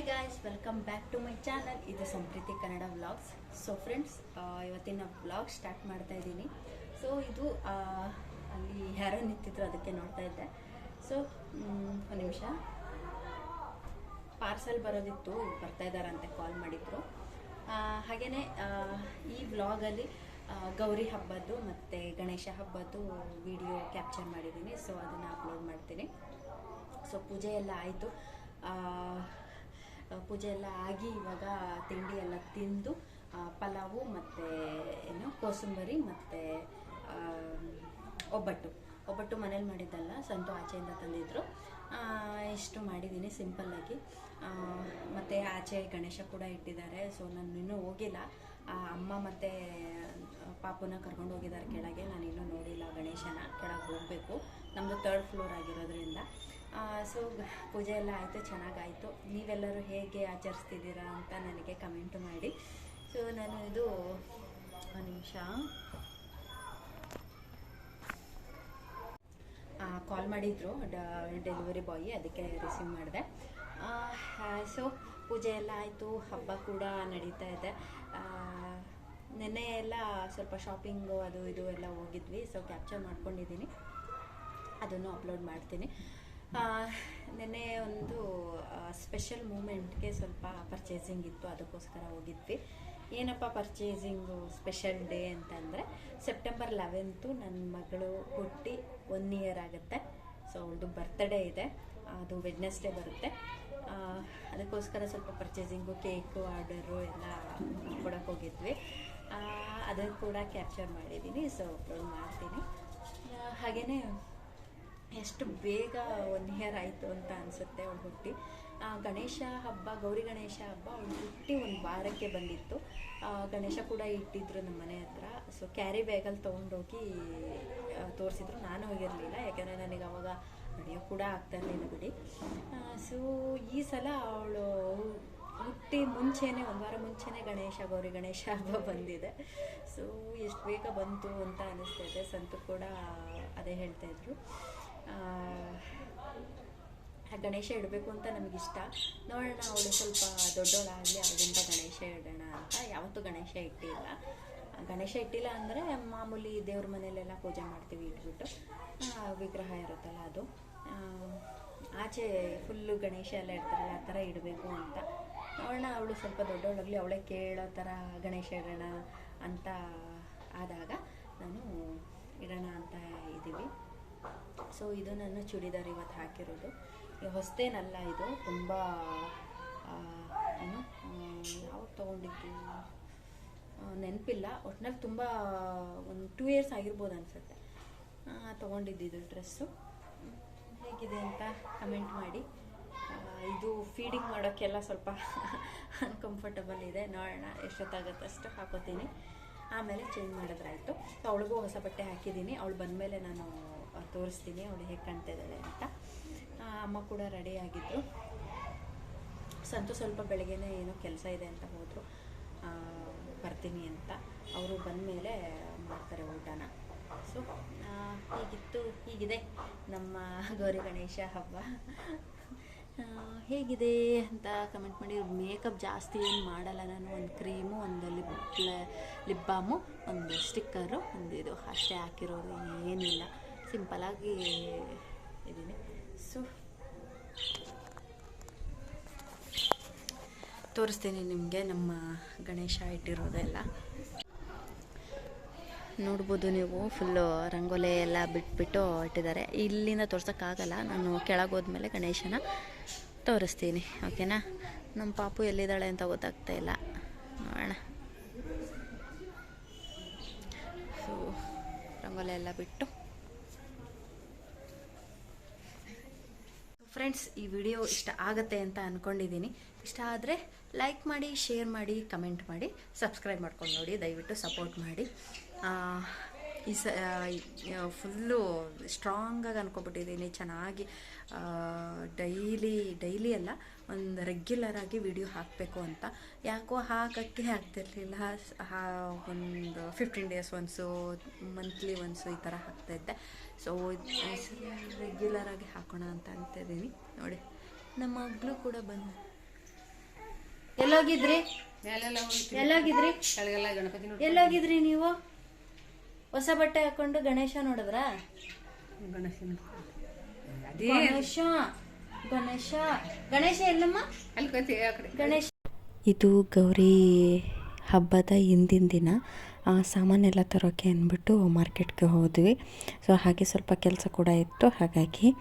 Hi guys welcome back to my channel ಇದು Sampreethi Kannada vlogs so friends ಇವತ್ತಿನ vlog start ಮಾಡ್ತಾ ಇದ್ದೀನಿ. So ಇದು ಅಲ್ಲಿ ಯಾರೋ ನಿಂತಿದ್ರು ಅದಕ್ಕೆ ನೋಡ್ತಾ ಇದ್ದೆ. ಸೊ ಒಂದು ನಿಮಿಷ. ಪಾರ್ಸಲ್ ಬರೋದಿತ್ತು ಬರ್ತಾ ಇದ್ದಾರಂತೆ ಕಾಲ್ ಮಾಡಿದ್ರು. ಹಾಗೆಯೇ ಈ ವ್ಲಾಗಲ್ಲಿ ಗೌರಿ ಹಬ್ಬದ್ದು ಮತ್ತು ಗಣೇಶ ಹಬ್ಬದ್ದು ವಿಡಿಯೋ ಕ್ಯಾಪ್ಚರ್ ಮಾಡಿದ್ದೀನಿ. ಸೊ ಅದನ್ನು ಅಪ್ಲೋಡ್ ಮಾಡ್ತೀನಿ. ಸೊ ಪೂಜೆ ಎಲ್ಲ ಆಯಿತು. ಪೂಜೆ ಎಲ್ಲ ಆಗಿ ಇವಾಗ ತಿಂಡಿ ಎಲ್ಲ ತಿಂದು ಪಲಾವು ಮತ್ತು ಏನು, ಕೋಸಂಬರಿ ಮತ್ತು ಒಬ್ಬಟ್ಟು. ಒಬ್ಬಟ್ಟು ಮನೇಲಿ ಮಾಡಿದ್ದಲ್ಲ, ಸಂತು ಆಚೆಯಿಂದ ತಂದಿದ್ರು. ಇಷ್ಟು ಮಾಡಿದ್ದೀನಿ ಸಿಂಪಲ್ಲಾಗಿ ಮತ್ತು ಆಚೆ ಗಣೇಶ ಕೂಡ ಇಟ್ಟಿದ್ದಾರೆ, ಸೊ ನಾನು ಇನ್ನೂ ಹೋಗಿಲ್ಲ. ಅಮ್ಮ ಮತ್ತು ಪಾಪುನ ಕರ್ಕೊಂಡು ಹೋಗಿದ್ದಾರೆ ಕೆಳಗೆ. ನಾನು ಇನ್ನೂ ನೋಡಿಲ್ಲ ಗಣೇಶನ, ಕೆಳಗೆ ಹೋಗಬೇಕು. ನಮ್ಮದು ತರ್ಡ್ ಫ್ಲೋರ್ ಆಗಿರೋದ್ರಿಂದ. ಸೊ ಪೂಜೆ ಎಲ್ಲ ಆಯಿತು, ಚೆನ್ನಾಗಾಯಿತು. ನೀವೆಲ್ಲರೂ ಹೇಗೆ ಆಚರಿಸ್ತಿದ್ದೀರಾ ಅಂತ ನನಗೆ ಕಮೆಂಟ್ ಮಾಡಿ. ಸೊ ನಾನು ಇದು ಒಂದು ನಿಮಿಷ. ಕಾಲ್ ಮಾಡಿದ್ರು ಡೆಲಿವರಿ ಬಾಯ್ ಅದಕ್ಕೆ ರಿಸೀವ್ ಮಾಡಿದೆ. ಸೊ ಪೂಜೆ ಎಲ್ಲ ಆಯಿತು, ಹಬ್ಬ ಕೂಡ ನಡೀತಾ ಇದೆ. ನೆನ್ನೆ ಎಲ್ಲ ಸ್ವಲ್ಪ ಶಾಪಿಂಗು ಅದು ಇದು ಎಲ್ಲ ಹೋಗಿದ್ವಿ ಸೊ ಕ್ಯಾಪ್ಚರ್ ಮಾಡ್ಕೊಂಡಿದ್ದೀನಿ. ಅದನ್ನು ಅಪ್ಲೋಡ್ ಮಾಡ್ತೀನಿ. ನೆನ್ನೆ ಒಂದು ಸ್ಪೆಷಲ್ ಮೂಮೆಂಟ್ಗೆ ಸ್ವಲ್ಪ ಪರ್ಚೇಸಿಂಗ್ ಇತ್ತು, ಅದಕ್ಕೋಸ್ಕರ ಹೋಗಿದ್ವಿ. ಏನಪ್ಪ ಪರ್ಚೇಸಿಂಗು ಸ್ಪೆಷಲ್ ಡೇ ಅಂತಂದರೆ ಸೆಪ್ಟೆಂಬರ್ ಲೆವೆಂತು ನನ್ನ ಮಗಳು ಹುಟ್ಟಿ ಒನ್ ಇಯರ್ ಆಗುತ್ತೆ. ಸೊ ಅವಳದು ಬರ್ತ್ಡೇ ಇದೆ. ಅದು ವೆಡ್ನೆಸ್ಡೇ ಬರುತ್ತೆ. ಅದಕ್ಕೋಸ್ಕರ ಸ್ವಲ್ಪ ಪರ್ಚೇಸಿಂಗು ಕೇಕು ಆರ್ಡರು ಎಲ್ಲ ಕೊಡೋಕೆ ಹೋಗಿದ್ವಿ. ಅದನ್ನು ಕೂಡ ಕ್ಯಾಪ್ಚರ್ ಮಾಡಿದ್ದೀನಿ ಸೊ ಅಪ್ಲೋಡ್ ಮಾಡ್ತೀನಿ. ಹಾಗೆಯೇ ಎಷ್ಟು ಬೇಗ ಒನ್ ಇಯರ್ ಆಯಿತು ಅಂತ ಅನಿಸುತ್ತೆ ಅವಳು ಹುಟ್ಟಿ. ಗಣೇಶ ಹಬ್ಬ ಗೌರಿ ಗಣೇಶ ಹಬ್ಬ ಅವಳು ಹುಟ್ಟಿ ಒಂದು ವಾರಕ್ಕೆ ಬಂದಿತ್ತು. ಗಣೇಶ ಕೂಡ ಇಟ್ಟಿದ್ರು ನಮ್ಮ ಮನೆ ಹತ್ರ. ಸೊ ಕ್ಯಾರಿ ಬ್ಯಾಗಲ್ಲಿ ತೊಗೊಂಡೋಗಿ ತೋರಿಸಿದ್ರು. ನಾನು ಹೋಗಿರಲಿಲ್ಲ ಯಾಕೆಂದರೆ ನನಗೆ ಅವಾಗ ನಡೆಯೋ ಕೂಡ ಆಗ್ತಾ ಇರಲಿಲ್ಲ ಬಿಡಿ. ಸೊ ಈ ಸಲ ಅವಳು ಹುಟ್ಟಿ ಮುಂಚೆನೇ ಒಂದು ವಾರ ಮುಂಚೆನೇ ಗಣೇಶ ಗೌರಿ ಗಣೇಶ ಹಬ್ಬ ಬಂದಿದೆ. ಸೊ ಎಷ್ಟು ಬೇಗ ಬಂತು ಅಂತ ಅನಿಸ್ತಾ ಇದೆ. ಸಂತು ಕೂಡ ಅದೇ ಹೇಳ್ತಾ ಇದ್ರು. ಆ, ಗಣೇಶ ಇಡಬೇಕು ಅಂತ ನಮಗಿಷ್ಟ. ನೋಡೋಣ, ಅವಳು ಸ್ವಲ್ಪ ದೊಡ್ಡವಳಾಗಲಿ ಅವಳಿಂದ ಗಣೇಶ ಇಡೋಣ ಅಂತ ಯಾವತ್ತೂ ಗಣೇಶ ಇಟ್ಟಿಲ್ಲ. ಗಣೇಶ ಇಟ್ಟಿಲ್ಲ ಅಂದರೆ ಮಾಮೂಲಿ ದೇವ್ರ ಮನೆಯಲ್ಲೆಲ್ಲ ಪೂಜೆ ಮಾಡ್ತೀವಿ ಇಟ್ಬಿಟ್ಟು. ವಿಗ್ರಹ ಇರುತ್ತಲ್ಲ ಅದು. ಆಚೆ ಫುಲ್ಲು ಗಣೇಶ ಎಲ್ಲ ಇರ್ತಾರಲ್ಲ ಆ ಥರ ಇಡಬೇಕು ಅಂತ. ನೋಡೋಣ, ಅವಳು ಸ್ವಲ್ಪ ದೊಡ್ಡವಳಾಗಲಿ, ಅವಳೇ ಕೇಳೋ ಥರ ಗಣೇಶ ಇಡೋಣ ಅಂತ ಆದಾಗ ನಾನು ಇಡೋಣ ಅಂತ ಇದ್ದೀವಿ. ಸೊ ಇದು ನನ್ನ ಚೂಡಿದಾರ್ ಇವತ್ತು ಹಾಕಿರೋದು. ಹೊಸದೇನಲ್ಲ ಇದು, ತುಂಬ ಏನು ಯಾವಾಗ ತೊಗೊಂಡಿದ್ದು? ನೆನಪಿಲ್ಲ. ಒಟ್ನಲ್ಲಿ ತುಂಬ, ಒಂದು ಟೂ ಇಯರ್ಸ್ ಆಗಿರ್ಬೋದು ಅನಿಸುತ್ತೆ. ತೊಗೊಂಡಿದ್ದು ಇದು ಡ್ರೆಸ್ಸು. ಹೇಗಿದೆ ಅಂತ ಕಮೆಂಟ್ ಮಾಡಿ. ಇದು ಫೀಡಿಂಗ್ ಮಾಡೋಕ್ಕೆಲ್ಲ ಸ್ವಲ್ಪ ಅನ್ಕಂಫರ್ಟಬಲ್ ಇದೆ. ನೋಡೋಣ, ಎಷ್ಟೊತ್ತಾಗುತ್ತೆ ಅಷ್ಟು ಹಾಕೋತೀನಿ. ಆಮೇಲೆ ಚೇಂಜ್ ಮಾಡಿದ್ರಾಯಿತು. ಸೊ ಅವಳಿಗೂ ಹೊಸ ಬಟ್ಟೆ ಹಾಕಿದ್ದೀನಿ. ಅವಳು ಬಂದಮೇಲೆ ನಾನು ತೋರಿಸ್ತೀನಿ, ಅವಳು ಹೇಗೆ ಕಾಣ್ತಾ ಇದ್ದಾಳೆ ಅಂತ ಅಮ್ಮ ಕೂಡ ರೆಡಿ ಆಗಿದ್ದರು ಸಂತು ಸ್ವಲ್ಪ ಬೆಳಗ್ಗೆನೇ ಏನೋ ಕೆಲಸ ಇದೆ ಅಂತ ಹೋದರು. ಬರ್ತೀನಿ ಅಂತ. ಅವರು ಬಂದಮೇಲೆ ಮಾಡ್ತಾರೆ ಊಟನ. ಸೊ ಹೀಗಿತ್ತು, ಹೀಗಿದೆ ನಮ್ಮ ಗೌರಿ ಗಣೇಶ ಹಬ್ಬ. ಹೇಗಿದೆ ಅಂತ ಕಮೆಂಟ್ ಮಾಡಿ ಮೇಕಪ್ ಜಾಸ್ತಿ ಏನು ಮಾಡಲ್ಲ. ನಾನು ಒಂದು ಕ್ರೀಮು ಒಂದು ಲಿಪ್ ಲಿಪ್ ಬಾಮು ಒಂದು ಸ್ಟಿಕ್ಕರು ಒಂದು ಇದು. ಅಷ್ಟೇ ಹಾಕಿರೋದು ಏನಿಲ್ಲ. ಸಿಂಪಲಾಗಿ ಇದ್ದೀನಿ. ಸೊ. ತೋರಿಸ್ತೀನಿ ನಿಮಗೆ ನಮ್ಮ ಗಣೇಶ ಇಟ್ಟಿರೋದೆಲ್ಲ. ನೋಡ್ಬೋದು ನೀವು ಫುಲ್ಲು ರಂಗೋಲೆ ಎಲ್ಲ ಬಿಟ್ಬಿಟ್ಟು ಇಟ್ಟಿದ್ದಾರೆ. ಇಲ್ಲಿಂದ ತೋರ್ಸೋಕ್ಕಾಗಲ್ಲ ನಾನು ಕೆಳಗೆ ಹೋದ್ಮೇಲೆ ಗಣೇಶನ ತೋರಿಸ್ತೀನಿ, ಓಕೆನಾ? ನಮ್ಮ ಪಾಪು ಎಲ್ಲಿದ್ದಾಳೆ ಅಂತ ಗೊತ್ತಾಗ್ತಾ ಇಲ್ಲ. ನೋಡೋಣ. ಸೊ, ರಂಗೋಲೆ ಎಲ್ಲ ಬಿಟ್ಟು. ಫ್ರೆಂಡ್ಸ್ ಈ ವಿಡಿಯೋ ಇಷ್ಟ ಆಗುತ್ತೆ ಅಂತ ಅಂದ್ಕೊಂಡಿದ್ದೀನಿ ಇಷ್ಟ ಆದರೆ ಲೈಕ್ ಮಾಡಿ ಶೇರ್ ಮಾಡಿ ಕಮೆಂಟ್ ಮಾಡಿ ಸಬ್ಸ್ಕ್ರೈಬ್ ಮಾಡ್ಕೊಂಡು ನೋಡಿ. ದಯವಿಟ್ಟು ಸಪೋರ್ಟ್ ಮಾಡಿ. ಈ ಸ ಫುಲ್ಲು ಸ್ಟ್ರಾಂಗಾಗಿ ಅನ್ಕೊಬಿಟ್ಟಿದ್ದೀನಿ ಚೆನ್ನಾಗಿ ಡೈಲಿ ಡೈಲಿ ಅಲ್ಲ ಒಂದು ರೆಗ್ಯುಲರಾಗಿ ವಿಡಿಯೋ ಹಾಕಬೇಕು ಅಂತ. ಯಾಕೋ ಹಾಕೋಕ್ಕೆ ಆಗ್ತಿರ್ಲಿಲ್ಲ. ಒಂದು fifteen days once monthly once ಈ ಥರ ಹಾಕ್ತಾಯಿದ್ದೆ ಸೊ ರೆಗ್ಯುಲರಾಗಿ ಹಾಕೋಣ ಅಂತ ಅಂತಿದ್ದೀನಿ. ನೋಡಿ ನಮ್ಮ ಮಗಳು ಕೂಡ ಬಂದು. ಎಲ್ಲೋಗಿದ್ರಿ? ಎಲ್ಲೋಗಿದ್ರಿ? ಎಲ್ಲೋಗಿದ್ರಿ ನೀವು? ಹೊಸ ಬಟ್ಟೆ ಹಾಕೊಂಡು ಗಣೇಶ ನೋಡಿದ್ರ? ಗಣೇಶ ಗಣೇಶ ಗಣೇಶ. ಗಣೇಶ ಎಲ್ಲಮ್ಮ? ಅಲ್ಲಿ ಗಣೇಶ. ಇದು ಗೌರಿ ಹಬ್ಬದ ಹಿಂದಿನ ದಿನ. ಆ, ಸಾಮಾನೆಲ್ಲ ತರೋಕೆ ಅಂದ್ಬಿಟ್ಟು ಮಾರ್ಕೆಟ್ಗೆ ಹೋದ್ವಿ. ಸೊ ಹಾಗೆ ಸ್ವಲ್ಪ ಕೆಲಸ ಕೂಡ ಇತ್ತು. ಹಾಗಾಗಿ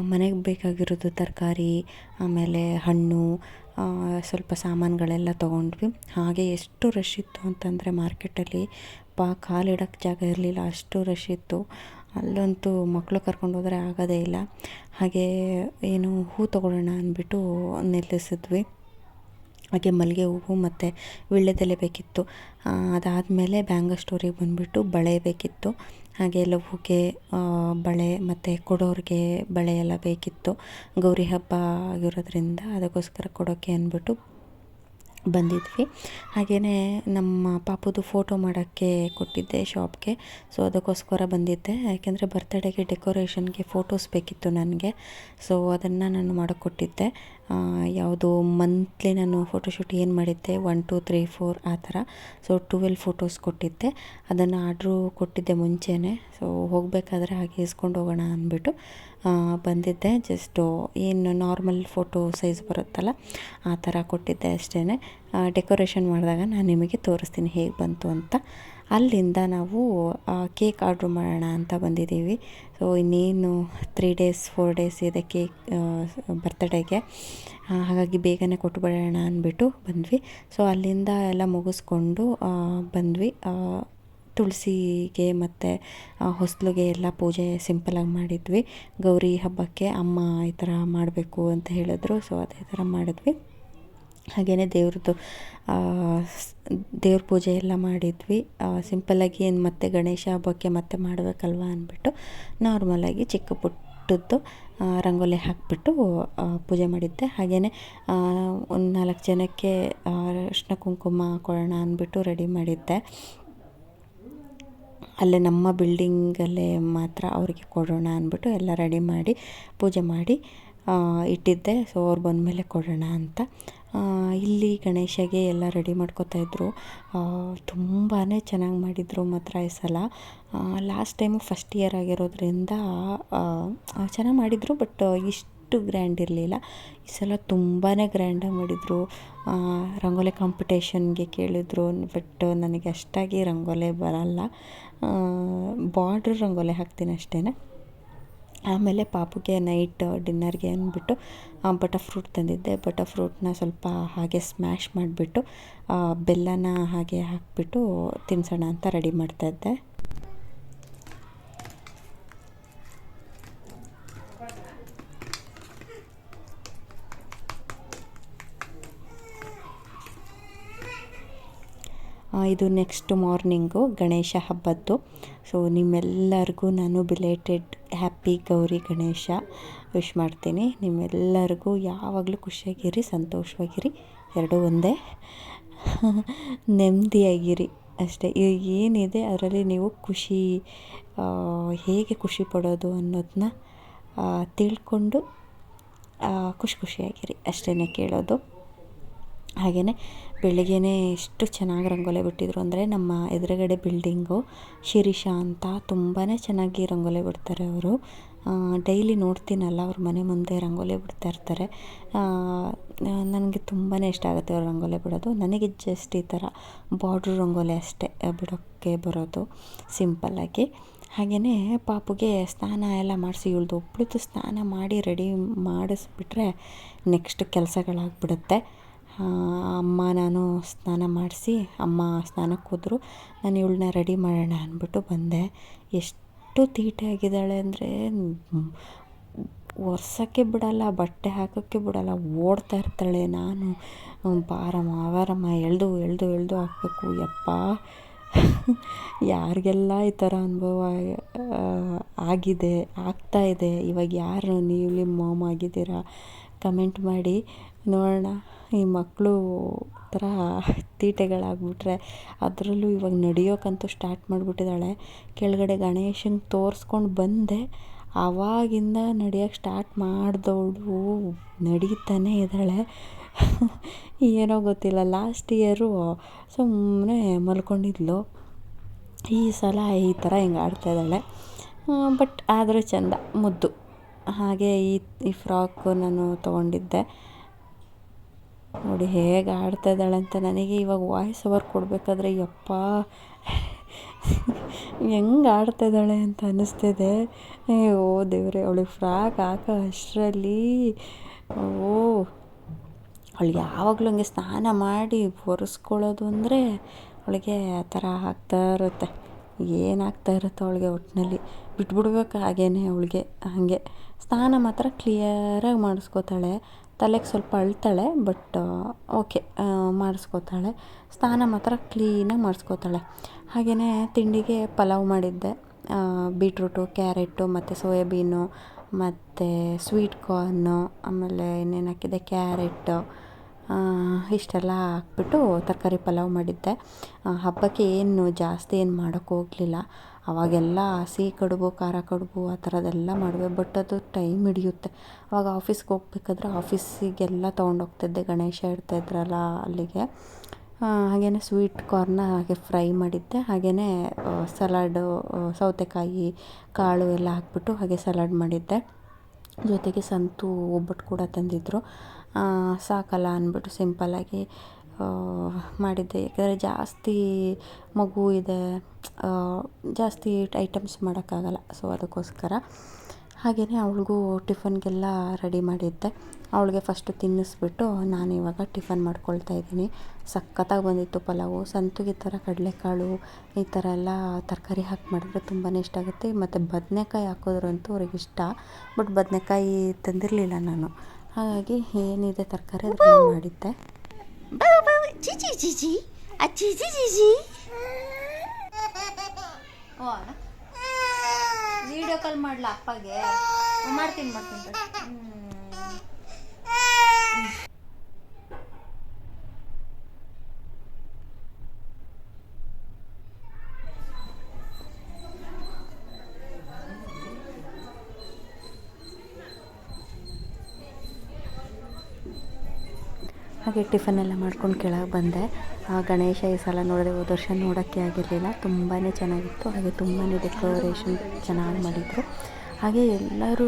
ಮನೆಗೆ ಬೇಕಾಗಿರೋದು ತರಕಾರಿ ಆಮೇಲೆ ಹಣ್ಣು ಸ್ವಲ್ಪ ಸಾಮಾನುಗಳೆಲ್ಲ ತೊಗೊಂಡ್ವಿ. ಹಾಗೆ ಎಷ್ಟು ರಶ್ ಇತ್ತು ಅಂತಂದರೆ ಮಾರ್ಕೆಟಲ್ಲಿ ಪಾ ಕಾಲಿಡೋಕ್ಕೆ ಜಾಗ ಇರಲಿಲ್ಲ, ಅಷ್ಟು ರಶ್ ಇತ್ತು. ಅಲ್ಲಂತೂ ಮಕ್ಕಳು ಕರ್ಕೊಂಡು ಹೋದರೆ ಆಗೋದೇ ಇಲ್ಲ. ಹಾಗೆ ಏನು ಹೂ ತೊಗೊಳ್ಳೋಣ ಅಂದ್ಬಿಟ್ಟು ನಿಲ್ಲಿಸಿದ್ವಿ. ಹಾಗೆ ಮಲ್ಲಿಗೆ ಹೂವು ಮತ್ತು ವೀಳ್ಯದೆಲೆ ಬೇಕಿತ್ತು. ಅದಾದಮೇಲೆ ಬ್ಯಾಂಗ ಸ್ಟೋರಿಗೆ ಬಂದುಬಿಟ್ಟು ಬಳೆ ಬೇಕಿತ್ತು. ಹಾಗೆ ಲವ್ಗೆ ಬಳೆ ಮತ್ತು ಕೊಡೋರಿಗೆ ಬಳೆ ಎಲ್ಲ ಬೇಕಿತ್ತು. ಗೌರಿ ಹಬ್ಬ ಆಗಿರೋದ್ರಿಂದ ಅದಕ್ಕೋಸ್ಕರ ಕೊಡೋಕ್ಕೆ ಅಂದ್ಬಿಟ್ಟು ಬಂದಿದ್ವಿ. ಹಾಗೆಯೇ ನಮ್ಮ ಪಾಪುದು ಫೋಟೋ ಮಾಡೋಕ್ಕೆ ಕೊಟ್ಟಿದ್ದೆ ಶಾಪ್ಗೆ ಸೊ ಅದಕ್ಕೋಸ್ಕರ ಬಂದಿದ್ದೆ. ಯಾಕೆಂದರೆ ಬರ್ತಡೇಗೆ ಡೆಕೋರೇಷನ್ಗೆ ಫೋಟೋಸ್ ಬೇಕಿತ್ತು ನನಗೆ. ಸೊ ಅದನ್ನು ನಾನು ಮಾಡೋಕ್ಕೆ ಕೊಟ್ಟಿದ್ದೆ ಯಾವುದು ಮಂತ್ಲಿ ನಾನು ಫೋಟೋಶೂಟ್ ಏನು ಮಾಡಿದ್ದೆ? ಒನ್ ಟು ತ್ರೀ ಫೋರ್ ಆ ಥರ. ಸೊ ಟುವೆಲ್ ಫೋಟೋಸ್ ಕೊಟ್ಟಿದ್ದೆ. ಅದನ್ನು ಆರ್ಡ್ರು ಕೊಟ್ಟಿದ್ದೆ ಮುಂಚೆನೇ. ಸೊ ಹೋಗಬೇಕಾದ್ರೆ ಹಾಗೆ ಇಸ್ಕೊಂಡು ಹೋಗೋಣ ಅಂದ್ಬಿಟ್ಟು. ಬಂದಿದ್ದೆ. ಜಸ್ಟು ಏನು ನಾರ್ಮಲ್ ಫೋಟೋ ಸೈಜ್ ಬರುತ್ತಲ್ಲ, ಆ ಥರ ಕೊಟ್ಟಿದ್ದೆ ಅಷ್ಟೇ ಡೆಕೋರೇಷನ್ ಮಾಡಿದಾಗ ನಾನು ನಿಮಗೆ ತೋರಿಸ್ತೀನಿ ಹೇಗೆ ಬಂತು ಅಂತ. ಅಲ್ಲಿಂದ ನಾವು ಕೇಕ್ ಆರ್ಡ್ರ್ ಮಾಡೋಣ ಅಂತ ಬಂದಿದ್ದೀವಿ. ಸೊ ಇನ್ನೇನು ತ್ರೀ ಡೇಸ್ ಫೋರ್ ಡೇಸ್ ಇದೆ ಕೇಕ್ ಬರ್ತಡೇಗೆ ಹಾಗಾಗಿ ಬೇಗನೆ ಕೊಟ್ಟುಬಿಡೋಣ ಅಂದ್ಬಿಟ್ಟು ಬಂದ್ವಿ. ಸೊ ಅಲ್ಲಿಂದ ಎಲ್ಲ ಮುಗಿಸ್ಕೊಂಡು ಬಂದ್ವಿ. ತುಳಸಿಗೆ ಮತ್ತು ಹೊಸ್ಲಿಗೆ ಎಲ್ಲ ಪೂಜೆ ಸಿಂಪಲಾಗಿ ಮಾಡಿದ್ವಿ. ಗೌರಿ ಹಬ್ಬಕ್ಕೆ ಅಮ್ಮ ಈ ಥರ ಮಾಡಬೇಕು ಅಂತ ಹೇಳಿದ್ರು ಸೊ ಅದೇ ಥರ ಮಾಡಿದ್ವಿ. ಹಾಗೆಯೇ ದೇವ್ರದ್ದು ದೇವ್ರ ಪೂಜೆ ಎಲ್ಲ ಮಾಡಿದ್ವಿ. ಸಿಂಪಲ್ಲಾಗಿ ಏನು ಮತ್ತೆ ಗಣೇಶ ಹಬ್ಬಕ್ಕೆ ಮತ್ತೆ ಮಾಡಬೇಕಲ್ವ ಅಂದ್ಬಿಟ್ಟು ನಾರ್ಮಲಾಗಿ ಚಿಕ್ಕ ಪುಟ್ಟದ್ದು ರಂಗೋಲಿ ಹಾಕಿಬಿಟ್ಟು ಪೂಜೆ ಮಾಡಿದ್ದೆ. ಹಾಗೆಯೇ ಒಂದು ನಾಲ್ಕು ಜನಕ್ಕೆ ಅರಿಶಿನ ಕುಂಕುಮ ಕೊಡೋಣ ಅಂದ್ಬಿಟ್ಟು ರೆಡಿ ಮಾಡಿದ್ದೆ. ಅಲ್ಲೇ ನಮ್ಮ ಬಿಲ್ಡಿಂಗಲ್ಲೇ ಮಾತ್ರ ಅವರಿಗೆ ಕೊಡೋಣ ಅಂದ್ಬಿಟ್ಟು ಎಲ್ಲ ರೆಡಿ ಮಾಡಿ ಪೂಜೆ ಮಾಡಿ ಇಟ್ಟಿದ್ದೆ. ಸೊ ಅವ್ರು ಬಂದಮೇಲೆ ಕೊಡೋಣ ಅಂತ. ಇಲ್ಲಿ ಗಣೇಶಗೆ ಎಲ್ಲ ರೆಡಿ ಮಾಡ್ಕೋತಾಯಿದ್ರು ತುಂಬಾ ಚೆನ್ನಾಗಿ ಮಾಡಿದರು ಮಾತ್ರ ಈ ಸಲ. ಲಾಸ್ಟ್ ಟೈಮು ಫಸ್ಟ್ ಇಯರ್ ಆಗಿರೋದ್ರಿಂದ ಚೆನ್ನಾಗಿ ಮಾಡಿದರು ಬಟ್ ಇಷ್ಟು ಗ್ರ್ಯಾಂಡ್ ಇರಲಿಲ್ಲ. ಈ ಸಲ ತುಂಬಾ ಗ್ರ್ಯಾಂಡಾಗಿ ಮಾಡಿದರು. ರಂಗೋಲೆ ಕಾಂಪಿಟೇಷನ್ಗೆ ಕೇಳಿದ್ರು. ಬಟ್ ನನಗೆ ಅಷ್ಟಾಗಿ ರಂಗೋಲೆ ಬರಲ್ಲ. ಬಾರ್ಡ್ರ್ ರಂಗೋಲೆ ಹಾಕ್ತೀನಿ ಅಷ್ಟೇ ಆಮೇಲೆ ಪಾಪುಗೆ ನೈಟ್ ಡಿನ್ನರ್ಗೆ ಅಂದ್ಬಿಟ್ಟು ಬಟರ್ ಫ್ರೂಟ್ ತಂದಿದ್ದೆ. ಬಟರ್ ಫ್ರೂಟ್ನ ಸ್ವಲ್ಪ ಹಾಗೆ ಸ್ಮ್ಯಾಶ್ ಮಾಡಿಬಿಟ್ಟು ಬೆಲ್ಲನ ಹಾಗೆ ಹಾಕಿಬಿಟ್ಟು ತಿನ್ಸೋಣ ಅಂತ ರೆಡಿ ಮಾಡ್ತಾಯಿದ್ದೆ ಇದು ನೆಕ್ಸ್ಟ್ ಮಾರ್ನಿಂಗು ಗಣೇಶ ಹಬ್ಬದ್ದು. ಸೊ ನಿಮ್ಮೆಲ್ಲರಿಗೂ ನಾನು belated happy Gauri Ganesha wish ಮಾಡ್ತೀನಿ. ನಿಮ್ಮೆಲ್ಲರಿಗೂ ಯಾವಾಗಲೂ ಖುಷಿಯಾಗಿರಿ, ಸಂತೋಷವಾಗಿರಿ. ಎರಡೂ ಒಂದೇ. ನೆಮ್ಮದಿಯಾಗಿರಿ ಅಷ್ಟೇ. ಏನಿದೆ ಅದರಲ್ಲಿ ನೀವು ಖುಷಿ ಹೇಗೆ ಖುಷಿ ಪಡೋದು ಅನ್ನೋದನ್ನ ತಿಳ್ಕೊಂಡು ಖುಷಿ ಖುಷಿಯಾಗಿರಿ ಅಷ್ಟೇ ಕೇಳೋದು. ಹಾಗೆಯೇ ಬೆಳಿಗ್ಗೆನೇ ಎಷ್ಟು ಚೆನ್ನಾಗಿ ರಂಗೋಲಿ ಬಿಟ್ಟಿದ್ರು ಅಂದರೆ ನಮ್ಮ ಎದುರುಗಡೆ ಬಿಲ್ಡಿಂಗು ಶಿರೀಷಾ ಅಂತ ತುಂಬಾ ಚೆನ್ನಾಗಿ ರಂಗೋಲಿ ಬಿಡ್ತಾರೆ ಅವರು. ಡೈಲಿ ನೋಡ್ತೀನಲ್ಲ, ಅವ್ರ ಮನೆ ಮುಂದೆ ರಂಗೋಲಿ ಬಿಡ್ತಾ ಇರ್ತಾರೆ. ನನಗೆ ತುಂಬಾ ಇಷ್ಟ ಆಗುತ್ತೆ ಅವ್ರು ರಂಗೋಲಿ ಬಿಡೋದು. ನನಗೆ ಜಸ್ಟ್ ಈ ಥರ ಬಾರ್ಡ್ರ್ ರಂಗೋಲಿ ಅಷ್ಟೇ ಬಿಡೋಕ್ಕೆ ಬರೋದು ಸಿಂಪಲ್ಲಾಗಿ ಹಾಗೆಯೇ ಪಾಪುಗೆ ಸ್ನಾನ ಎಲ್ಲ ಮಾಡಿಸಿ ಇಳ್ದು ಒಬ್ಳದ್ದು ಸ್ನಾನ ಮಾಡಿ ರೆಡಿ ಮಾಡಿಸ್ಬಿಟ್ರೆ ನೆಕ್ಸ್ಟ್ ಕೆಲಸಗಳಾಗ್ಬಿಡುತ್ತೆ. ಅಮ್ಮ ನಾನು ಸ್ನಾನ ಮಾಡಿಸಿ, ಅಮ್ಮ ಸ್ನಾನಕ್ಕೆ ಹೋದರು. ನಾನು ಇವಳನ್ನ ರೆಡಿ ಮಾಡೋಣ ಅಂದ್ಬಿಟ್ಟು ಬಂದೆ. ಎಷ್ಟು ತೀಟೆ ಆಗಿದ್ದಾಳೆ ಅಂದರೆ, ಒರ್ಸೋಕ್ಕೆ ಬಿಡಲ್ಲ, ಬಟ್ಟೆ ಹಾಕೋಕ್ಕೆ ಬಿಡಲ್ಲ, ಓಡ್ತಾ ಇರ್ತಾಳೆ ನಾನು. ಪಾರಮ್ಮ ಬಾರಮ್ಮ ಎಳೆದು ಎಳೆದು ಎಳೆದು ಹಾಕಬೇಕು. ಯಪ್ಪ, ಯಾರಿಗೆಲ್ಲ ಈ ಥರ ಅನುಭವ ಆಗಿದೆ ಇದೆ, ಇವಾಗ ಯಾರು ನೀವು ಮಾಮ್ ಆಗಿದ್ದೀರಾ? ಕಮೆಂಟ್ ಮಾಡಿ. ನೋಡೋಣ. ಈ ಮಕ್ಕಳು ಥರ ತೀಟೆಗಳಾಗ್ಬಿಟ್ರೆ ಅದರಲ್ಲೂ ಇವಾಗ ನಡೆಯೋಕ್ಕಂತೂ ಸ್ಟಾರ್ಟ್ ಮಾಡಿಬಿಟ್ಟಿದ್ದಾಳೆ. ಕೆಳಗಡೆ ಗಣೇಶಂಗೆ ತೋರಿಸ್ಕೊಂಡು ಬಂದೆ. ಆವಾಗಿಂದ ನಡೆಯೋಕ್ಕೆ ಸ್ಟಾರ್ಟ್ ಮಾಡಿದವಳು ನಡೀತಾನೆ ಇದ್ದಾಳೆ. ಏನೋ ಗೊತ್ತಿಲ್ಲ ಲಾಸ್ಟ್ ಇಯರು ಸುಮ್ಮನೆ ಮಲ್ಕೊಂಡಿದ್ಲು. ಈ ಸಲ ಈ ಥರ ಹಿಂಗೆ ಆಡ್ತಾ ಇದ್ದಾಳೆ. ಬಟ್ ಆದರೂ ಚೆಂದ, ಮುದ್ದು. ಹಾಗೆ ಈ ಈ ಫ್ರಾಕು ನಾನು ತೊಗೊಂಡಿದ್ದೆ. ನೋಡಿ ಹೇಗೆ ಆಡ್ತಾ ಅಂತ ನನಗೆ ಇವಾಗ ವಾಯ್ಸ್ ಓವರ್ ಕೊಡಬೇಕಾದ್ರೆ ಯಪ್ಪ. ಹೆಂಗೆ ಆಡ್ತಾ ಇದ್ದಾಳೆ ಅಂತ ಅನ್ನಿಸ್ತಿದೆ. ಅಯ್ಯೋ ದೇವರೇ, ಅವಳಿಗೆ ಫ್ರಾಕ್ ಹಾಕೋ ಅಷ್ಟರಲ್ಲಿ. ಓ ಅವಳಿಗೆ ಯಾವಾಗಲೂ ಹಂಗೆ ಸ್ನಾನ ಮಾಡಿ ಒರೆಸ್ಕೊಳ್ಳೋದು ಅಂದರೆ ಅವಳಿಗೆ ಆ ಥರ ಆಗ್ತಾ ಇರುತ್ತೆ. ಏನಾಗ್ತಾ ಇರುತ್ತೆ ಅವಳಿಗೆ ಒಟ್ಟಿನಲ್ಲಿ ಬಿಟ್ಬಿಡ್ಬೇಕು ಹಾಗೇನೆ ಅವಳಿಗೆ, ಹಾಗೆ. ಸ್ನಾನ ಮಾತ್ರ ಕ್ಲಿಯರಾಗಿ ಮಾಡಿಸ್ಕೋತಾಳೆ. ತಲೆಗೆ ಸ್ವಲ್ಪ ಅಳ್ತಾಳೆ ಬಟ್ ಓಕೆ ಮಾಡಿಸ್ಕೋತಾಳೆ. ಸ್ನಾನ ಮಾತ್ರ ಕ್ಲೀನಾಗಿ ಮಾಡಿಸ್ಕೋತಾಳೆ. ಹಾಗೆಯೇ ತಿಂಡಿಗೆ ಪಲಾವ್ ಮಾಡಿದ್ದೆ. ಬೀಟ್ರೂಟು ಕ್ಯಾರೆಟು ಮತ್ತು ಸೋಯಾಬೀನು, ಮತ್ತು ಸ್ವೀಟ್ ಕಾರ್ನು ಆಮೇಲೆ ಇನ್ನೇನು ಹಾಕಿದ್ದೆ ಕ್ಯಾರೆಟ್ ಇಷ್ಟೆಲ್ಲ ಹಾಕ್ಬಿಟ್ಟು ತರಕಾರಿ ಪಲಾವ್ ಮಾಡಿದ್ದೆ. ಹಬ್ಬಕ್ಕೆ ಏನು ಜಾಸ್ತಿ ಏನು ಮಾಡೋಕ್ಕೆ ಹೋಗಲಿಲ್ಲ. ಅವಾಗೆಲ್ಲ ಸಿಹಿ ಕಡುಬು, ಖಾರ ಕಡುಬು ಆ ಥರದ್ದೆಲ್ಲ ಮಾಡುವೆ ಬಟ್ ಅದು ಟೈಮ್ ಹಿಡಿಯುತ್ತೆ. ಅವಾಗ ಆಫೀಸ್ಗೆ ಹೋಗ್ಬೇಕಾದ್ರೆ ಆಫೀಸಿಗೆಲ್ಲ ತೊಗೊಂಡೋಗ್ತಿದ್ದೆ ಗಣೇಶ ಇಡ್ತಾಯಿದ್ರಲ್ಲ ಅಲ್ಲಿಗೆ. ಹಾಗೆಯೇ ಸ್ವೀಟ್ ಕಾರ್ನ ಹಾಗೆ ಫ್ರೈ ಮಾಡಿದ್ದೆ. ಹಾಗೆಯೇ ಸಲಾಡು ಸೌತೆಕಾಯಿ, ಕಾಳು ಎಲ್ಲ ಹಾಕ್ಬಿಟ್ಟು ಹಾಗೆ ಸಲಾಡ್ ಮಾಡಿದ್ದೆ. ಜೊತೆಗೆ ಸಂತು ಒಬ್ಬಟ್ಟು ಕೂಡ ತಂದಿದ್ದರು ಸಾಕಲ್ಲ ಅಂದ್ಬಿಟ್ಟು ಸಿಂಪಲ್ಲಾಗಿ ಮಾಡಿದ್ದೆ. ಯಾಕಂದರೆ ಜಾಸ್ತಿ ಮಗು ಇದೆ ಜಾಸ್ತಿ ಐಟಮ್ಸ್ ಮಾಡೋಕ್ಕಾಗಲ್ಲ. ಸೊ ಅದಕ್ಕೋಸ್ಕರ ಹಾಗೆಯೇ ಅವಳಿಗೂ ಟಿಫನ್ಗೆಲ್ಲ ರೆಡಿ ಮಾಡಿದ್ದೆ. ಅವಳಿಗೆ ಫಸ್ಟು ತಿನ್ನಿಸ್ಬಿಟ್ಟು ನಾನು ಇವಾಗ ಟಿಫನ್ ಮಾಡ್ಕೊಳ್ತಾ ಇದ್ದೀನಿ. ಸಖತ್ತಾಗಿ ಬಂದಿತ್ತು ಪಲಾವು. ಸಂತುಗೆ ಈ ಥರ ಕಡಲೆಕಾಳು, ಈ ಥರ ಎಲ್ಲ ತರಕಾರಿ ಹಾಕಿ ಮಾಡಿದ್ರೆ ತುಂಬಾ ಇಷ್ಟ ಆಗುತ್ತೆ. ಮತ್ತು ಬದನೆಕಾಯಿ ಹಾಕಿದ್ರಂತೂ ಅವ್ರಿಗೆ ಇಷ್ಟ. ಬಟ್ ಬದನೆಕಾಯಿ ತಂದಿರಲಿಲ್ಲ ನಾನು. ಹಾಗಾಗಿ ಏನಿದೆ ತರಕಾರಿ ಅದನ್ನು ಮಾಡಿದ್ದೆ. ಚಿಚಿ ಚಿಚಿ ಅಚ್ಚಿ ಚಿಚಿ ಓ ವಿಡಿಯೋ ಕಾಲ್ ಮಾಡ್ಲಾ ಅಪ್ಪಗೆ? ಮಾಡ್ತೀನಿ ಮಾಡ್ತೀನಿ ತಡಿ. ಹ್ಮ್. ಹಾಗೆ ಟಿಫನ್ ಎಲ್ಲ ಮಾಡ್ಕೊಂಡು ಕೆಳಗೆ ಬಂದೆ. ಆ ಗಣೇಶ ಈ ಸಲ ನೋಡಿದ್ರೆ ಹೋದ ವರ್ಷ ನೋಡೋಕ್ಕೆ ಆಗಿರಲಿಲ್ಲ. ತುಂಬಾ ಚೆನ್ನಾಗಿತ್ತು. ಹಾಗೆ ತುಂಬಾ ಡೆಕೋರೇಷನ್ ಚೆನ್ನಾಗಿ ಮಾಡಿದರು. ಹಾಗೆ ಎಲ್ಲರೂ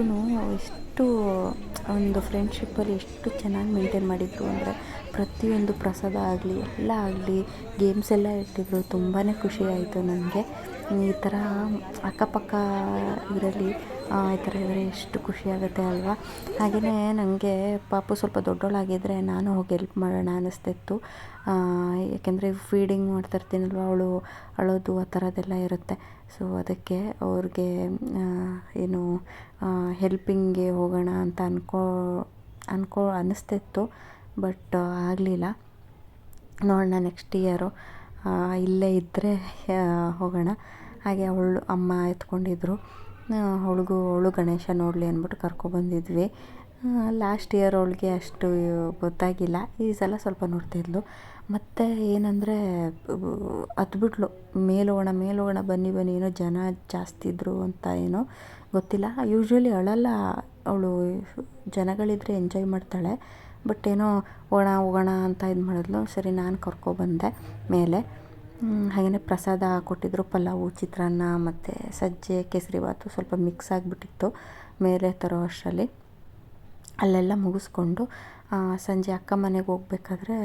ಎಷ್ಟು, ಒಂದು ಫ್ರೆಂಡ್ಶಿಪ್ಪಲ್ಲಿ ಎಷ್ಟು ಚೆನ್ನಾಗಿ ಮೇಂಟೈನ್ ಮಾಡಿದರು ಅಂದರೆ ಪ್ರತಿಯೊಂದು ಪ್ರಸಾದ ಆಗಲಿ, ಎಲ್ಲ ಆಗಲಿ ಗೇಮ್ಸ್ ಎಲ್ಲ ಇಟ್ಟಿದ್ರು ತುಂಬಾ ಖುಷಿಯಾಯಿತು ನನಗೆ. ಈ ಥರ ಅಕ್ಕಪಕ್ಕ ಇದರಲ್ಲಿ ಈ ಥರ ಇದ್ದರೆ ಎಷ್ಟು ಖುಷಿಯಾಗುತ್ತೆ ಅಲ್ವಾ? ಹಾಗೆಯೇ ನನಗೆ ಪಾಪು ಸ್ವಲ್ಪ ದೊಡ್ಡವಳಾಗಿದ್ದರೆ ನಾನು ಹೋಗಿ ಹೆಲ್ಪ್ ಮಾಡೋಣ ಅನ್ನಿಸ್ತಿತ್ತು ಏಕೆಂದರೆ ಫೀಡಿಂಗ್ ಮಾಡ್ತಾ ಇರ್ತೀನಲ್ವ ಅವಳು, ಅಳೋದು ಆ ಥರದ್ದೆಲ್ಲ ಇರುತ್ತೆ. ಸೊ ಅದಕ್ಕೆ ಅವ್ರಿಗೆ ಏನು ಹೆಲ್ಪಿಂಗ್ಗೆ ಹೋಗೋಣ ಅಂತ ಅನ್ಕೋ ಅನ್ಕೋ ಅನ್ನಿಸ್ತಿತ್ತು ಬಟ್ ಆಗಲಿಲ್ಲ. ನೋಡೋಣ ನೆಕ್ಸ್ಟ್ ಇಯರು ಇಲ್ಲೇ ಇದ್ದರೆ ಹೋಗೋಣ. ಹಾಗೆ ಅವಳು ಅಮ್ಮ ಎತ್ಕೊಂಡಿದ್ರು. ಅವಳಿಗೂ ಅವಳು ಗಣೇಶ ನೋಡಲಿ ಅಂದ್ಬಿಟ್ಟು ಕರ್ಕೊಬಂದಿದ್ವಿ. ಲಾಸ್ಟ್ ಇಯರ್ ಅವಳಿಗೆ ಅಷ್ಟು ಗೊತ್ತಾಗಿಲ್ಲ. ಈ ಸಲ ಸ್ವಲ್ಪ ನೋಡ್ತಾಯಿದ್ಲು ಮತ್ತು ಏನಂದರೆ ಹತ್ಬಿಟ್ಲು ಮೇಲೋಗೋಣ ಮೇಲೋಗೋಣ, ಬನ್ನಿ ಬನ್ನಿ, ಏನೋ ಜನ ಜಾಸ್ತಿ ಇದ್ದರು ಅಂತ ಏನೋ ಗೊತ್ತಿಲ್ಲ. ಯೂಶ್ವಲಿ ಅಳಲ್ಲ. ಅವಳು ಜನಗಳಿದ್ರೆ ಎಂಜಾಯ್ ಮಾಡ್ತಾಳೆ. ಬಟ್ ಏನೋ, ಹೋಗೋಣ ಹೋಗೋಣ ಅಂತ ಇದು ಮಾಡಿದ್ಲು. ಸರಿ, ನಾನು ಕರ್ಕೊಬಂದೆ. ಮೇಲೆ ಹಾಗೆಯೇ ಪ್ರಸಾದ ಕೊಟ್ಟಿದ್ದರು ಪಲಾವು, ಚಿತ್ರಾನ್ನ, ಮತ್ತು ಸಜ್ಜೆ ಕೇಸರಿಬಾತು ಸ್ವಲ್ಪ ಮಿಕ್ಸ್ ಆಗಿಬಿಟ್ಟಿತ್ತು ಮೇಲೆ ತರೋ ಅಷ್ಟರಲ್ಲಿ. ಅಲ್ಲೆಲ್ಲ ಮುಗಿಸ್ಕೊಂಡು ಸಂಜೆ ಅಕ್ಕ ಮನೆಗೆ ಹೋಗ್ಬೇಕಾದ್ರೆ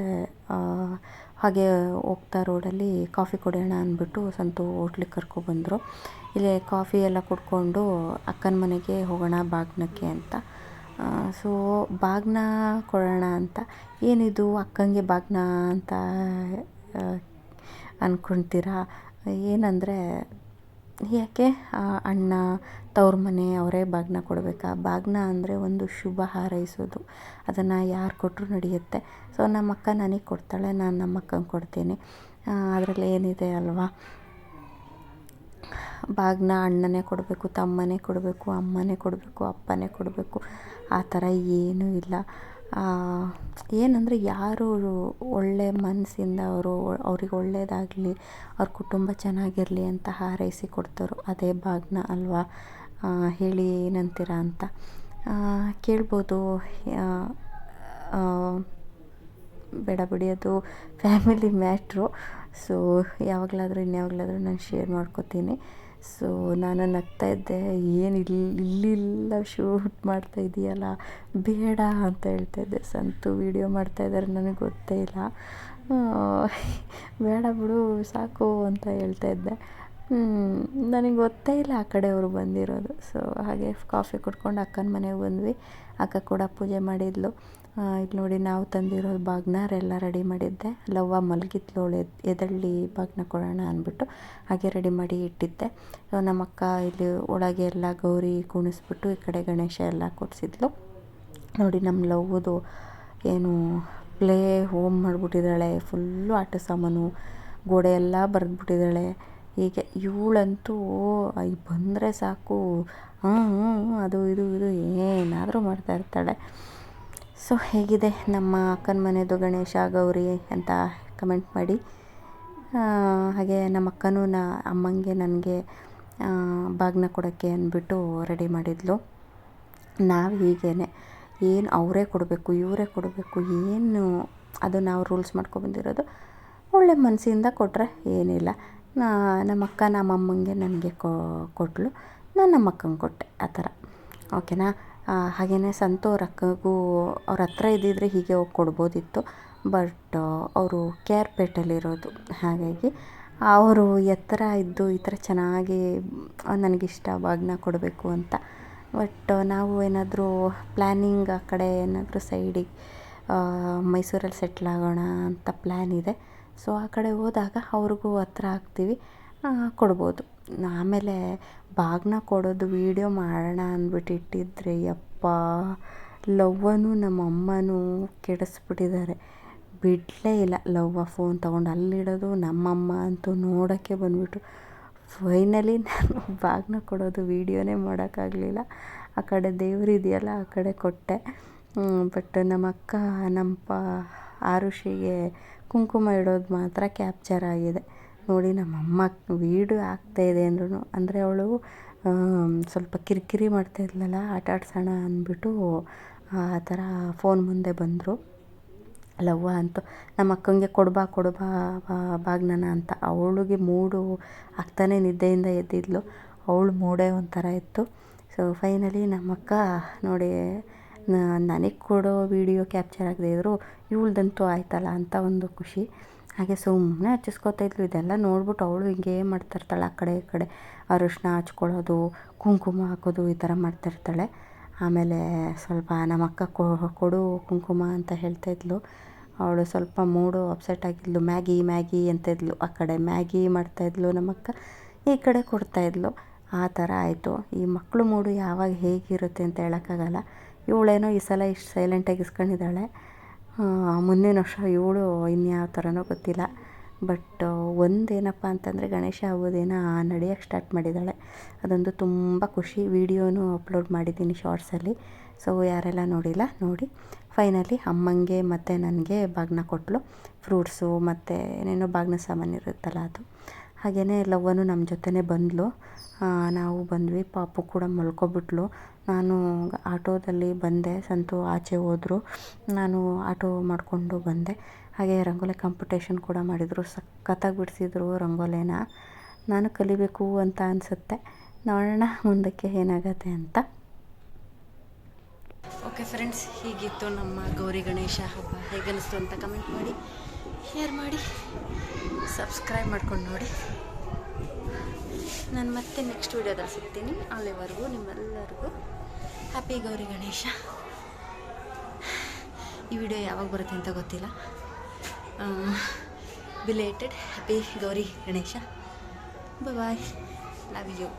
ಹಾಗೆ ಹೋಗ್ತಾ ರೋಡಲ್ಲಿ ಕಾಫಿ ಕುಡಿಯೋಣ ಅಂದ್ಬಿಟ್ಟು ಸಂತು ಹೋಟ್ಲಿಗೆ ಕರ್ಕೊಬಂದರು ಇಲ್ಲೇ ಕಾಫಿ ಎಲ್ಲ ಕುಡ್ಕೊಂಡು ಅಕ್ಕನ ಮನೆಗೆ ಹೋಗೋಣ ಬಾಗ್ನಕ್ಕೆ ಅಂತ. ಸೊ ಬಾಗ್ನ ಕೊಡೋಣ ಅಂತ. ಏನಿದು ಅಕ್ಕಂಗೆ ಬಾಗ್ನ ಅಂತ ಅಂದ್ಕೊಳ್ತೀರಾ ಏನಂದರೆ, ಯಾಕೆ ಅಣ್ಣ ತವ್ರ ಮನೆ ಅವರೇ ಬಾಗ್ನ ಕೊಡಬೇಕಾ? ಬಾಗ್ನ ಅಂದರೆ ಒಂದು ಶುಭ ಹಾರೈಸೋದು. ಅದನ್ನು ಯಾರು ಕೊಟ್ಟರು ನಡೆಯುತ್ತೆ. ಸೊ ನಮ್ಮ ಅಕ್ಕ ನನಗೆ ಕೊಡ್ತಾಳೆ, ನಾನು ನಮ್ಮ ಕೊಡ್ತೀನಿ. ಅದರಲ್ಲಿ ಏನಿದೆ ಅಲ್ವಾ? ಬಾಗ್ನ ಅಣ್ಣನೇ ಕೊಡಬೇಕು, ತಮ್ಮನೇ ಕೊಡಬೇಕು, ಅಮ್ಮನೇ ಕೊಡಬೇಕು, ಅಪ್ಪನೇ ಕೊಡಬೇಕು. ಆ ಥರ ಏನೂ ಇಲ್ಲ. ಏನಂದರೆ ಯಾರು ಒಳ್ಳೆಯ ಮನಸ್ಸಿಂದ ಅವರು ಅವ್ರಿಗೆ ಒಳ್ಳೆಯದಾಗಲಿ ಅವ್ರ ಕುಟುಂಬ ಚೆನ್ನಾಗಿರಲಿ ಅಂತ ಹಾರೈಸಿ ಕೊಡ್ತಾರೋ ಅದೇ ಭಾಗ್ನ ಅಲ್ವಾ? ಹೇಳಿ ಏನಂತೀರ ಅಂತ. ಕೇಳ್ಬೋದು ಬೇಡ ಬಿಡಿ, ಅದು ಫ್ಯಾಮಿಲಿ ಮ್ಯಾಟ್ರು ಸೊ ಯಾವಾಗಲಾದರೂ, ಇನ್ಯಾವಾಗಲಾದರೂ ನಾನು ಶೇರ್ ಮಾಡ್ಕೋತೀನಿ. ಸೊ ನಾನು ನಗ್ತಾ ಇದ್ದೆ, ಏನು ಇಲ್ಲಿ ಇಲ್ಲಿಲ್ಲ ಶೂಟ್ ಮಾಡ್ತಾ ಇದೆಯಲ್ಲ, ಬೇಡ ಅಂತ ಹೇಳ್ತಾ ಇದ್ದೆ. ಸಂತು ವೀಡಿಯೋ ಮಾಡ್ತಾ ಇದ್ದಾರೆ ನನಗೆ ಗೊತ್ತೇ ಇಲ್ಲ. ಬೇಡ ಬಿಡು, ಸಾಕು ಅಂತ ಹೇಳ್ತಾ ಇದ್ದೆ. ನನಗೆ ಗೊತ್ತೇ ಇಲ್ಲ ಆ ಕಡೆ ಅವರು ಬಂದಿರೋದು. ಸೊ ಹಾಗೆ ಕಾಫಿ ಕುಡ್ಕೊಂಡು ಅಕ್ಕನ ಮನೆಗೆ ಬಂದ್ವಿ. ಅಕ್ಕ ಕೂಡ ಪೂಜೆ ಮಾಡಿದ್ಲು. ಇಲ್ಲಿ ನೋಡಿ ನಾವು ತಂದಿರೋ ಬಾಗ್ನರೆಲ್ಲ ರೆಡಿ ಮಾಡಿದ್ದೆ. ಲವ್ವ ಮಲಗಿದ್ಲೋಳು ಎದಳ್ಳಿ ಬಾಗ್ನ ಕೊಡೋಣ ಅಂದ್ಬಿಟ್ಟು ಹಾಗೆ ರೆಡಿ ಮಾಡಿ ಇಟ್ಟಿದ್ದೆ. ನಮ್ಮ ಅಕ್ಕ ಇಲ್ಲಿ ಒಳಗೆ ಎಲ್ಲ ಗೌರಿ ಕುಣಿಸ್ಬಿಟ್ಟು ಈ ಕಡೆ ಗಣೇಶ ಎಲ್ಲ ಕೂರಿಸಿದ್ಲು. ನೋಡಿ ನಮ್ಮ ಲವ್ವುದು ಏನು ಪ್ಲೇ ಹೋಮ್ ಮಾಡಿಬಿಟ್ಟಿದ್ದಾಳೆ ಫುಲ್ಲು ಆಟ ಸಾಮಾನು, ಗೋಡೆ ಎಲ್ಲ ಬರೆದ್ಬಿಟ್ಟಿದ್ದಾಳೆ. ಹೀಗೆ ಇವಳಂತೂ ಈಗ ಬಂದರೆ ಸಾಕು. ಹ್ಞೂ ಅದು, ಇದು ಇದು ಏನಾದರೂ ಮಾಡ್ತಾ ಇರ್ತಾಳೆ. ಸೊ, ಹೇಗಿದೆ ನಮ್ಮ ಅಕ್ಕನ ಮನೆಯದು ಗಣೇಶ ಗೌರಿ ಅಂತ ಕಮೆಂಟ್ ಮಾಡಿ. ಹಾಗೆ ನಮ್ಮ ಅಕ್ಕನೂ ನಾ, ಅಮ್ಮಂಗೆ ನನಗೆ ಬಾಗ್ನ ಕೊಡೋಕ್ಕೆ ಅಂದ್ಬಿಟ್ಟು ರೆಡಿ ಮಾಡಿದ್ಲು. ನಾವು ಹೀಗೇ ಏನು ಅವರೇ ಕೊಡಬೇಕು, ಇವರೇ ಕೊಡಬೇಕು, ಏನು ಅದು ನಾವು ರೂಲ್ಸ್ ಮಾಡ್ಕೊಬಂದಿರೋದು ಒಳ್ಳೆ ಮನಸ್ಸಿಂದ ಕೊಟ್ಟರೆ ಏನಿಲ್ಲ. ನಮ್ಮ ಅಕ್ಕ, ನಮ್ಮ ಅಮ್ಮಂಗೆ ನನಗೆ ಕೊಟ್ಟಳು ನಾನು ನಮ್ಮ ಅಕ್ಕಂಗೆ ಕೊಟ್ಟೆ, ಆ ಥರ. ಓಕೆನಾ? ಹಾಗೆಯೇ ಸಂತೋ ಅವ್ರ ಹತ್ರ ಇದ್ದಿದ್ರೆ ಹೀಗೆ ಹೋಗಿ ಕೊಡ್ಬೋದಿತ್ತು. ಬಟ್ ಅವರು ಕೆ ಆರ್ ಪೇಟೆಲಿರೋದು ಹಾಗಾಗಿ ಅವರು ಎತ್ತರ ಇದ್ದು ಈ ಥರ ಚೆನ್ನಾಗಿ ನನಗಿಷ್ಟ ಭಾಗ್ನ ಕೊಡಬೇಕು ಅಂತ. ಬಟ್ ನಾವು ಏನಾದರೂ ಪ್ಲ್ಯಾನಿಂಗ್ ಆ ಕಡೆ ಏನಾದರೂ ಸೈಡಿಗೆ ಮೈಸೂರಲ್ಲಿ ಸೆಟ್ಲ್ ಆಗೋಣ ಅಂತ ಪ್ಲ್ಯಾನ್ ಇದೆ. ಸೊ, ಆ ಕಡೆ ಹೋದಾಗ ಅವ್ರಿಗೂ ಹತ್ರ ಆಗ್ತೀವಿ ಕೊಡ್ಬೋದು. ಆಮೇಲೆ ಬಾಗ್ನ ಕೊಡೋದು ವೀಡಿಯೋ ಮಾಡೋಣ ಅಂದ್ಬಿಟ್ಟು ಇಟ್ಟಿದ್ರೆ ಯಪ್ಪ, ಲವ್ವನು ನಮ್ಮ ಅಮ್ಮನೂ ಕೆಡಿಸ್ಬಿಟ್ಟಿದ್ದಾರೆ. ಬಿಡಲೇ ಇಲ್ಲ, ಲವ್ವ ಫೋನ್ ತೊಗೊಂಡು ಅಲ್ಲಿಡೋದು ನಮ್ಮಮ್ಮ ಅಂತೂ ನೋಡೋಕ್ಕೆ ಬಂದ್ಬಿಟ್ಟು ಫೈನಲಿ ನಾನು ಬಾಗ್ನ ಕೊಡೋದು ವೀಡಿಯೋನೇ ಮಾಡೋಕ್ಕಾಗಲಿಲ್ಲ. ಆ ಕಡೆ ದೇವರಿದೆಯಲ್ಲ ಆ ಕಡೆ ಕೊಟ್ಟೆ. ಬಟ್ ನಮ್ಮ ಅಕ್ಕ, ನಮ್ಮ ಆರುಷಿಗೆ ಕುಂಕುಮ ಇಡೋದು ಮಾತ್ರ ಕ್ಯಾಪ್ಚರ್ ಆಗಿದೆ. ನೋಡಿ ನಮ್ಮಮ್ಮ ವೀಡಿಯೋ ಆಗ್ತಾಯಿದೆ ಅಂದ್ರೂ ಅಂದರೆ ಅವಳು ಸ್ವಲ್ಪ ಕಿರಿಕಿರಿ ಮಾಡ್ತಾಯಿದ್ಲಲ್ಲ ಆಟ ಆಡ್ಸೋಣ ಅಂದ್ಬಿಟ್ಟು, ಆ ಥರ ಫೋನ್ ಮುಂದೆ ಬಂದರು. ಲವ್ವ ಅಂತ, ನಮ್ಮ ಅಕ್ಕಂಗೆ ಕೊಡ್ಬಾ ಕೊಡ್ಬಾ ಬಾಗ್ನನ ಅಂತ. ಅವಳಿಗೆ ಮೂಡು ಆಗ್ತಾನೆ ನಿದ್ದೆಯಿಂದ ಎದ್ದಿದ್ಲು. ಅವಳು ಮೂಡೇ ಒಂಥರ ಇತ್ತು. ಸೊ ಫೈನಲಿ ನಮ್ಮಕ್ಕ ನೋಡಿ ನನಗೆ ಕೊಡೋ ವಿಡಿಯೋ ಕ್ಯಾಪ್ಚರ್ ಆಗದೆ ಇದ್ದರು ಇವಳ್ದಂತೂ ಆಯ್ತಲ್ಲ ಅಂತ ಒಂದು ಖುಷಿ. ಹಾಗೆ ಸುಮ್ಮನೆ ಹಚ್ಚಿಸ್ಕೊತಾ ಇದ್ಲು ಇದೆಲ್ಲ ನೋಡ್ಬಿಟ್ಟು ಅವಳು ಹಿಂಗೆ ಮಾಡ್ತಿರ್ತಾಳೆ, ಆ ಕಡೆ ಈ ಕಡೆ ಅರಿಶಿನ ಹಚ್ಕೊಳ್ಳೋದು, ಕುಂಕುಮ ಹಾಕೋದು ಈ ಥರ ಮಾಡ್ತಿರ್ತಾಳೆ. ಆಮೇಲೆ ಸ್ವಲ್ಪ ನಮ್ಮಕ್ಕ ಕೊಡು ಕುಂಕುಮ ಅಂತ ಹೇಳ್ತಾ ಇದ್ಲು. ಅವಳು ಸ್ವಲ್ಪ ಮೂಡು ಅಪ್ಸೆಟ್ ಆಗಿದ್ಲು. ಮ್ಯಾಗಿ ಮ್ಯಾಗಿ ಅಂತ ಇದ್ಲು. ಆ ಕಡೆ ಮ್ಯಾಗಿ ಮಾಡ್ತಾಯಿದ್ಲು ನಮ್ಮಕ್ಕ ಈ ಕಡೆ ಕೊಡ್ತಾಯಿದ್ಲು ಆ ಥರ ಆಯಿತು. ಈ ಮಕ್ಕಳು ಮೂಡು ಯಾವಾಗ ಹೇಗಿರುತ್ತೆ ಅಂತ ಹೇಳೋಕ್ಕಾಗಲ್ಲ. ಇವಳೇನೋ ಈ ಸಲ ಇಷ್ಟು ಸೈಲೆಂಟಾಗಿ ಇಸ್ಕೊಂಡಿದ್ದಾಳೆ. ಮುಂದಿನ ವರ್ಷ ಇವಳು ಇನ್ಯಾವ ಥರನೋ ಗೊತ್ತಿಲ್ಲ. ಬಟ್ ಒಂದೇನಪ್ಪ ಅಂತಂದರೆ ಗಣೇಶ ಹಬ್ಬದ ದಿನ ನಡೆಯೋಕ್ಕೆ ಸ್ಟಾರ್ಟ್ ಮಾಡಿದ್ದಾಳೆ. ಅದೊಂದು ತುಂಬ ಖುಷಿ. ವೀಡಿಯೋನೂ ಅಪ್ಲೋಡ್ ಮಾಡಿದ್ದೀನಿ ಶಾರ್ಟ್ಸಲ್ಲಿ ಸೊ ಯಾರೆಲ್ಲ ನೋಡಿಲ್ಲ, ನೋಡಿ. ಫೈನಲಿ ಅಮ್ಮಂಗೆ ಮತ್ತು ನನಗೆ ಬಾಗ್ನ ಕೊಟ್ಟಳು ಫ್ರೂಟ್ಸು ಮತ್ತು ಏನೇನೋ ಬಾಗ್ನ ಸಾಮಾನು ಇರುತ್ತಲ್ಲ ಅದು. ಹಾಗೆಯೇ ಲವ್ವನು ನಮ್ಮ ಜೊತೆನೇ ಬಂದಳು ನಾವು ಬಂದ್ವಿ. ಪಾಪು ಕೂಡ ಮಲ್ಕೊಬಿಟ್ಲು. ನಾನು ಆಟೋದಲ್ಲಿ ಬಂದೆ. ಸಂತು ಆಚೆ ಹೋದರು. ನಾನು ಆಟೋ ಮಾಡಿಕೊಂಡು ಬಂದೆ. ಹಾಗೆ ರಂಗೋಲಿ ಕಾಂಪಿಟೇಷನ್ ಕೂಡ ಮಾಡಿದರು. ಸಖತ್ತಾಗಿ ಬಿಡಿಸಿದ್ರು ರಂಗೋಲಿನ. ನಾನು ಕಲಿಬೇಕು ಅಂತ ಅನಿಸುತ್ತೆ. ನೋಡೋಣ ಮುಂದಕ್ಕೆ ಏನಾಗತ್ತೆ ಅಂತ. ಓಕೆ ಫ್ರೆಂಡ್ಸ್ ಹೀಗಿತ್ತು ನಮ್ಮ ಗೌರಿ ಗಣೇಶ ಹಬ್ಬ. ಹೇಗನ್ನಿಸ್ತು ಅಂತ ಕಮೆಂಟ್ ಮಾಡಿ. ಶೇರ್ ಮಾಡಿ ಸಬ್ಸ್ಕ್ರೈಬ್ ಮಾಡ್ಕೊಂಡು ನೋಡಿ. ನಾನು ಮತ್ತೆ ನೆಕ್ಸ್ಟ್ ವೀಡಿಯೋದಲ್ಲಿ ಸಿಗ್ತೀನಿ. ಅಲ್ಲಿವರೆಗೂ ನಿಮ್ಮೆಲ್ಲರಿಗೂ ಹ್ಯಾಪಿ ಗೌರಿ ಗಣೇಶ. ಈ ವಿಡಿಯೋ ಯಾವಾಗ ಬರುತ್ತೆ ಅಂತ ಗೊತ್ತಿಲ್ಲ. Belated happy Gauri Ganesha. Bye love you